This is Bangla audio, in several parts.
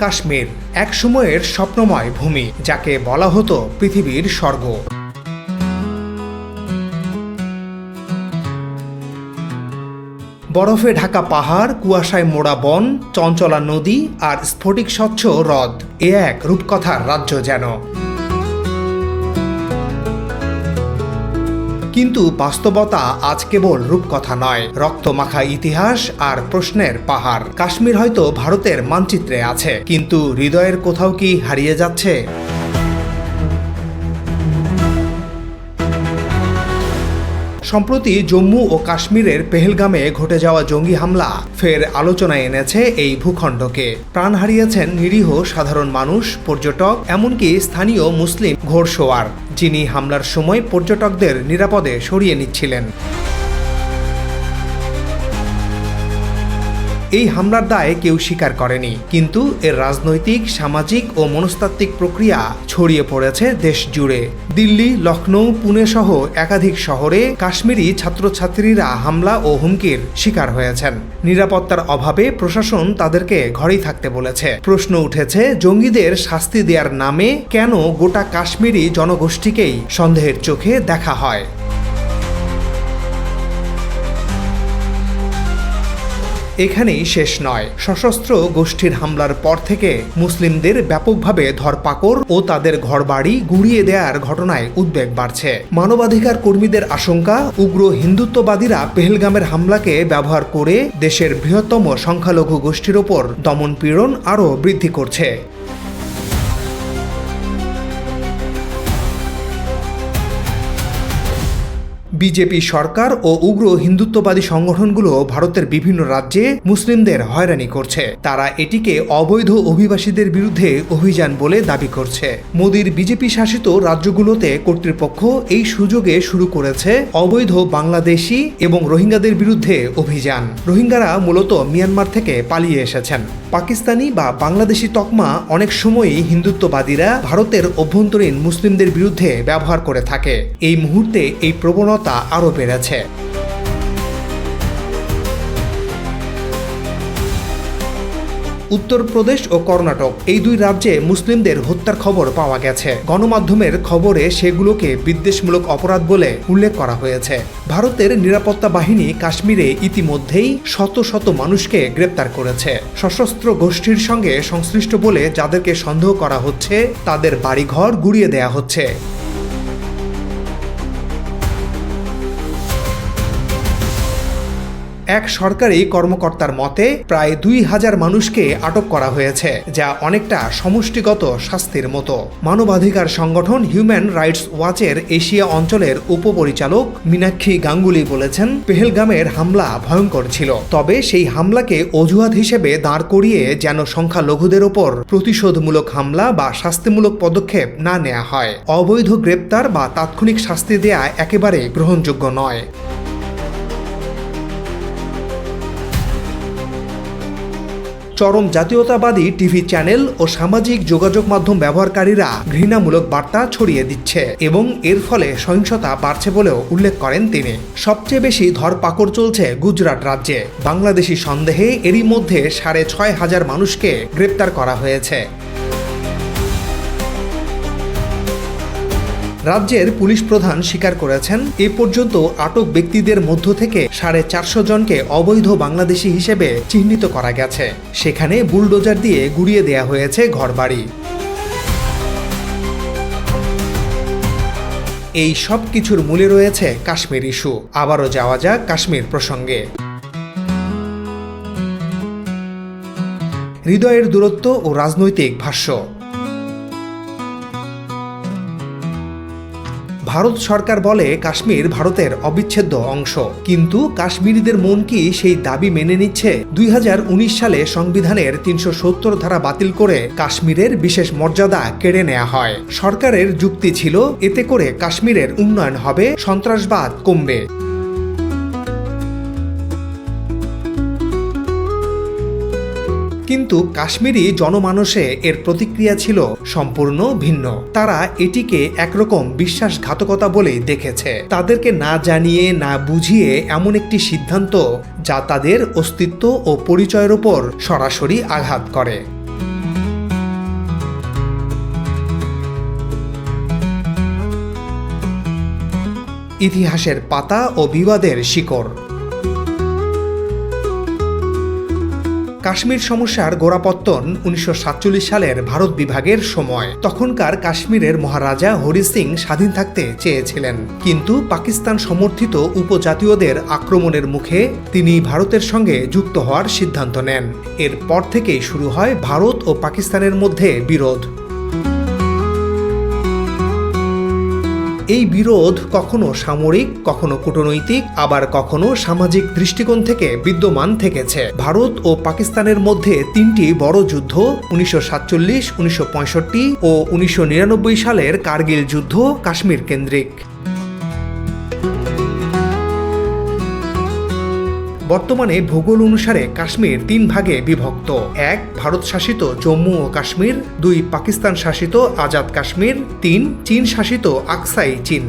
কাশ্মীর, এক সময়ের স্বপ্নময় ভূমি, যাকে বলা হতো পৃথিবীর স্বর্গ। বরফে ঢাকা পাহাড়, কুয়াশায় মোড়া বন, চঞ্চলা নদী আর স্ফটিক স্বচ্ছ হ্রদ, এ এক রূপকথার রাজ্য যেন। কিন্তু বাস্তবতা আজ কেবল রূপকথা নয়। রক্তমাখা ইতিহাস আর প্রশ্নের পাহাড়। কাশ্মীর হয়তো ভারতের মানচিত্রে আছে, কিন্তু হৃদয়ের কোথাও কি হারিয়ে যাচ্ছে? সম্প্রতি জম্মু ও কাশ্মীরের পেহেলগামে ঘটে যাওয়া জঙ্গি হামলা। ফের আলোচনায় এনেছে এই ভূখণ্ডকে। প্রাণ হারিয়েছেন নিরীহ সাধারণ মানুষ, পর্যটক, এমনকি স্থানীয় মুসলিম ঘোড়সোয়ার, যিনি হামলার সময় পর্যটকদের নিরাপদে সরিয়ে নিচ্ছিলেন। এই হামলার দায় কেউ স্বীকার করেনি। কিন্তু এর রাজনৈতিক, সামাজিক ও মনস্তাত্ত্বিক প্রক্রিয়া ছড়িয়ে পড়েছে দেশ জুড়ে। দিল্লি লখনৌ পুনে সহ একাধিক শহরে কাশ্মীরি ছাত্রছাত্রীরা হামলা ও হুমকির শিকার হয়েছেন। নিরাপত্তার অভাবে প্রশাসন তাদেরকে ঘরেই থাকতে বলেছে। প্রশ্ন উঠেছে, জঙ্গিদের শাস্তি দেওয়ার নামে কেন গোটা কাশ্মীরি জনগোষ্ঠীকেই সন্দেহের চোখে দেখা হয়? এখানেই শেষ নয়। সশস্ত্র গোষ্ঠীর হামলার পর থেকে মুসলিমদের ব্যাপকভাবে ধরপাকড় ও তাদের ঘরবাড়ি গুড়িয়ে দেওয়ার ঘটনায় উদ্বেগ বাড়ছে। মানবাধিকার কর্মীদের আশঙ্কা, উগ্র হিন্দুত্ববাদীরা পেহেলগামের হামলাকে ব্যবহার করে দেশের বৃহত্তম সংখ্যালঘু গোষ্ঠীর ওপর দমনপীড়ন আরও বৃদ্ধি করছে। বিজেপি সরকার ও উগ্র হিন্দুত্ববাদী সংগঠনগুলো ভারতের বিভিন্ন রাজ্যে মুসলিমদের হয়রানি করছে। তারা এটিকে অবৈধ অভিবাসীদের বিরুদ্ধে অভিযান বলে দাবি করছে। মোদীর বিজেপি শাসিত রাজ্যগুলোতে কর্তৃপক্ষ এই সুযোগে শুরু করেছে অবৈধ বাংলাদেশি এবং রোহিঙ্গাদের বিরুদ্ধে অভিযান। রোহিঙ্গারা মূলত মিয়ানমার থেকে পালিয়ে এসেছেন। পাকিস্তানি বা বাংলাদেশি তকমা অনেক সময়ই হিন্দুত্ববাদীরা ভারতের অভ্যন্তরীণ মুসলিমদের বিরুদ্ধে ব্যবহার করে থাকে। এই মুহূর্তে এই প্রবণতা আরও বেড়েছে। উত্তরপ্রদেশ ও কর্ণাটক, এই দুই রাজ্যে মুসলিমদের হত্যার খবর পাওয়া গেছে। গণমাধ্যমের খবরে সেগুলোকে বিদ্বেষমূলক অপরাধ বলে উল্লেখ করা হয়েছে। ভারতের নিরাপত্তা বাহিনী কাশ্মীরে ইতিমধ্যেই শত শত মানুষকে গ্রেপ্তার করেছে। সশস্ত্র গোষ্ঠীর সঙ্গে সংশ্লিষ্ট বলে যাদেরকে সন্দেহ করা হচ্ছে, তাদের বাড়িঘর গুড়িয়ে দেয়া হচ্ছে। এক সরকারি কর্মকর্তার মতে, প্রায় দুই হাজার মানুষকে আটক করা হয়েছে, যা অনেকটা সমষ্টিগত শাস্তির মতো। মানবাধিকার সংগঠন হিউম্যান রাইটস ওয়াচের এশিয়া অঞ্চলের উপপরিচালক মীনাক্ষী গাঙ্গুলি বলেছেন, পেহেলগামের হামলা ভয়ঙ্কর ছিল। তবে সেই হামলাকে অজুহাত হিসেবে দাঁড় করিয়ে যেন সংখ্যালঘুদের ওপর প্রতিশোধমূলক হামলা বা শাস্তিমূলক পদক্ষেপ না নেওয়া হয়। অবৈধ গ্রেপ্তার বা তাৎক্ষণিক শাস্তি দেয়া একেবারে গ্রহণযোগ্য নয়। চরম জাতীয়তাবাদী টিভি চ্যানেল ও সামাজিক যোগাযোগ মাধ্যম ব্যবহারকারীরা ঘৃণামূলক বার্তা ছড়িয়ে দিচ্ছে এবং এর ফলে সহিংসতা বাড়ছে বলেও উল্লেখ করেন তিনি। সবচেয়ে বেশি ধরপাকড় চলছে গুজরাট রাজ্যে। বাংলাদেশি সন্দেহে এরই মধ্যে সাড়ে ছয় হাজার মানুষকে গ্রেপ্তার করা হয়েছে। রাজ্যের পুলিশ প্রধান স্বীকার করেছেন, এ পর্যন্ত আটক ব্যক্তিদের মধ্য থেকে সাড়ে চারশো জনকে অবৈধ বাংলাদেশি হিসেবে চিহ্নিত করা গেছে। সেখানে বুলডোজার দিয়ে গুড়িয়ে দেয়া হয়েছে ঘরবাড়ি। এই সব কিছুর মূলে রয়েছে কাশ্মীর ইস্যু। আবারও যাওয়া যাক কাশ্মীর প্রসঙ্গে। হৃদয়ের দূরত্ব ও রাজনৈতিক ভাষ্য। ভারত সরকার বলে কাশ্মীর ভারতের অবিচ্ছেদ্য অংশ। কিন্তু কাশ্মীরিদের মন কি সেই দাবি মেনে নিচ্ছে? দুই হাজার উনিশ সালে সংবিধানের তিনশো সত্তর ধারা বাতিল করে কাশ্মীরের বিশেষ মর্যাদা কেড়ে নেওয়া হয়। সরকারের যুক্তি ছিল, এতে করে কাশ্মীরের উন্নয়ন হবে, সন্ত্রাসবাদ কমবে। কিন্তু কাশ্মীরি জনমানসে এর প্রতিক্রিয়া ছিল সম্পূর্ণ ভিন্ন। তারা এটিকে একরকম বিশ্বাসঘাতকতা বলে দেখেছে। তাদেরকে না জানিয়ে, না বুঝিয়ে এমন একটি সিদ্ধান্ত যা তাদের অস্তিত্ব ও পরিচয়ের ওপর সরাসরি আঘাত করে। ইতিহাসের পাতা ও বিবাদের শিকড়। কাশ্মীর সমস্যার গোড়াপত্তন উনিশশো সাতচল্লিশ সালের ভারত বিভাগের সময়। তখনকার কাশ্মীরের মহারাজা হরি সিং স্বাধীন থাকতে চেয়েছিলেন। কিন্তু পাকিস্তান সমর্থিত উপজাতীয়দের আক্রমণের মুখে তিনি ভারতের সঙ্গে যুক্ত হওয়ার সিদ্ধান্ত নেন। এরপর থেকেই শুরু হয় ভারত ও পাকিস্তানের মধ্যে বিরোধ। এই বিরোধ কখনো সামরিক, কখনো কূটনৈতিক, আবার কখনো সামাজিক দৃষ্টিকোণ থেকে বিদ্যমান থেকেছে। ভারত ও পাকিস্তানের মধ্যে তিনটি বড় যুদ্ধ, উনিশশো সাতচল্লিশ, উনিশশো ও উনিশশো নিরানব্বই সালের কার্গিল যুদ্ধ কাশ্মীর কেন্দ্রিক। বর্তমানে ভূগোল অনুসারে কাশ্মীর তিন ভাগে বিভক্ত। এক, ভারত শাসিত জম্মু ও কাশ্মীর। দুই, পাকিস্তান শাসিত আজাদ কাশ্মীর। তিন, চীন শাসিত আকসাই চীন।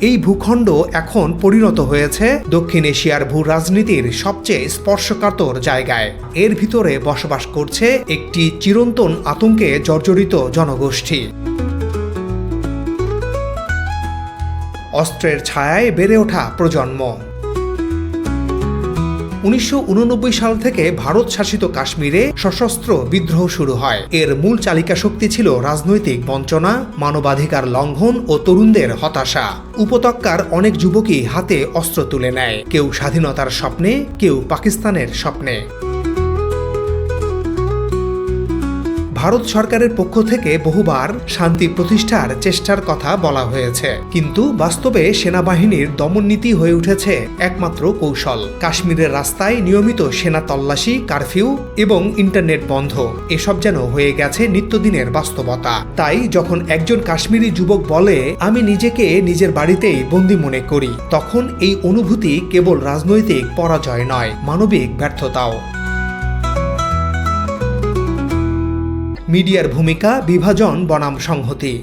এই ভূখণ্ড এখন পরিণত হয়েছে দক্ষিণ এশিয়ার ভূ রাজনীতির সবচেয়ে স্পর্শকাতর জায়গায়। এর ভিতরে বসবাস করছে একটি চিরন্তন আতঙ্কে জর্জরিত জনগোষ্ঠী। অস্ত্রের ছায়ায় বেড়ে ওঠা প্রজন্ম। উনিশশো উননব্বই সাল থেকে ভারত শাসিত কাশ্মীরে সশস্ত্র বিদ্রোহ শুরু হয়। এর মূল চালিকা শক্তি ছিল রাজনৈতিক বঞ্চনা, মানবাধিকার লঙ্ঘন ও তরুণদের হতাশা। উপত্যকার অনেক যুবকই হাতে অস্ত্র তুলে নেয়। কেউ স্বাধীনতার স্বপ্নে, কেউ পাকিস্তানের স্বপ্নে। ভারত সরকারের পক্ষ থেকে বহুবার শান্তি প্রতিষ্ঠার চেষ্টার কথা বলা হয়েছে। কিন্তু বাস্তবে সেনাবাহিনীর দমননীতি হয়ে উঠেছে একমাত্র কৌশল। কাশ্মীরের রাস্তায় নিয়মিত সেনা তল্লাশি, কারফিউ এবং ইন্টারনেট বন্ধ। এসব যেন হয়ে গেছে নিত্যদিনের বাস্তবতা। তাই যখন একজন কাশ্মীরি যুবক বলে, আমি নিজেকে নিজের বাড়িতেই বন্দি মনে করি, তখন এই অনুভূতি কেবল রাজনৈতিক পরাজয় নয়, মানবিক ব্যর্থতাও। মিডিয়ার ভূমিকা বিভাজন বনাম সংহতি।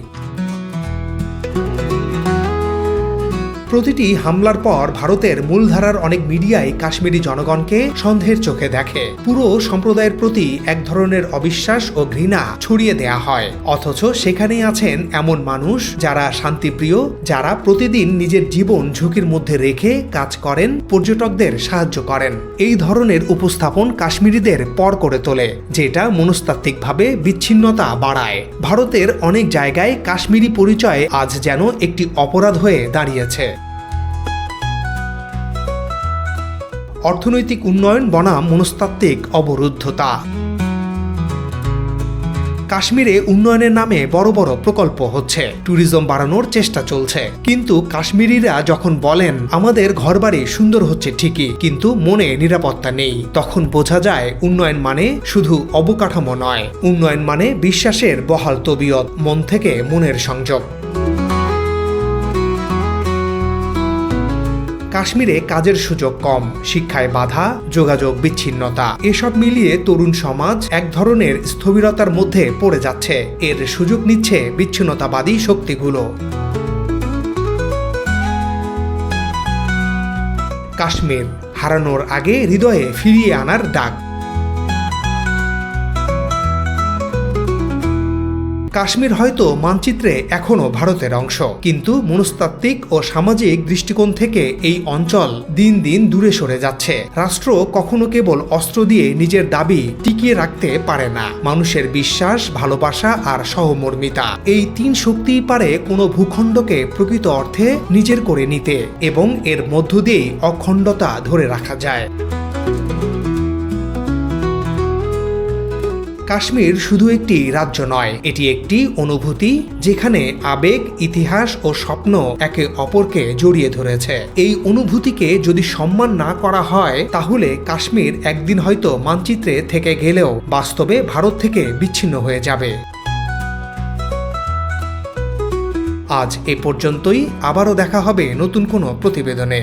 প্রতিটি হামলার পর ভারতের মূলধারার অনেক মিডিয়াই কাশ্মীরি জনগণকে সন্দেহের চোখে দেখে। পুরো সম্প্রদায়ের প্রতি এক ধরনের অবিশ্বাস ও ঘৃণা ছড়িয়ে দেয়া হয়। অথচ সেখানেই আছেন এমন মানুষ যারা শান্তিপ্রিয়, যারা প্রতিদিন নিজের জীবন ঝুঁকির মধ্যে রেখে কাজ করেন, পর্যটকদের সাহায্য করেন। এই ধরনের উপস্থাপন কাশ্মীরিদের পর করে তোলে, যেটা মনস্তাত্ত্বিকভাবে বিচ্ছিন্নতা বাড়ায়। ভারতের অনেক জায়গায় কাশ্মীরি পরিচয় আজ যেন একটি অপরাধ হয়ে দাঁড়িয়েছে। অর্থনৈতিক উন্নয়ন বনাম মনস্তাত্ত্বিক অবরুদ্ধতা। কাশ্মীরে উন্নয়নের নামে বড় বড় প্রকল্প হচ্ছে। ট্যুরিজম বাড়ানোর চেষ্টা চলছে। কিন্তু কাশ্মীরিরা যখন বলেন, আমাদের ঘরবাড়ি সুন্দর হচ্ছে ঠিকই, কিন্তু মনে নিরাপত্তা নেই, তখন বোঝা যায় উন্নয়ন মানে শুধু অবকাঠামো নয়। উন্নয়ন মানে বিশ্বাসের বহাল তবিয়ত, মন থেকে মনের সংযোগ। কাশ্মীরে কাজের সুযোগ কম, শিক্ষায় বাধা, যোগাযোগ বিচ্ছিন্নতা। এসব মিলিয়ে তরুণ সমাজ এক ধরনের স্থবিরতার মধ্যে পড়ে যাচ্ছে। এর সুযোগ নিচ্ছে বিচ্ছিন্নতাবাদী শক্তিগুলো। কাশ্মীর, হারানোর আগে হৃদয়ে ফিরিয়ে আনার ডাক। কাশ্মীর হয়তো মানচিত্রে এখনও ভারতের অংশ। কিন্তু মনস্তাত্ত্বিক ও সামাজিক দৃষ্টিকোণ থেকে এই অঞ্চল দিন দিন দূরে সরে যাচ্ছে। রাষ্ট্র কখনো কেবল অস্ত্র দিয়ে নিজের দাবি টিকিয়ে রাখতে পারে না। মানুষের বিশ্বাস, ভালোবাসা আর সহমর্মিতা, এই তিন শক্তিই পারে কোনো ভূখণ্ডকে প্রকৃত অর্থে নিজের করে নিতে এবং এর মধ্য দিয়েই অখণ্ডতা ধরে রাখা যায়। কাশ্মীর শুধু একটি রাজ্য নয়, এটি একটি অনুভূতি যেখানে আবেগ, ইতিহাস ও স্বপ্ন একে অপরকে জড়িয়ে ধরেছে। এই অনুভূতিকে যদি সম্মান না করা হয়, তাহলে কাশ্মীর একদিন হয়তো মানচিত্রে থেকে গেলেও বাস্তবে ভারত থেকে বিচ্ছিন্ন হয়ে যাবে। আজ এ পর্যন্তই, আবারও দেখা হবে নতুন কোনো প্রতিবেদনে।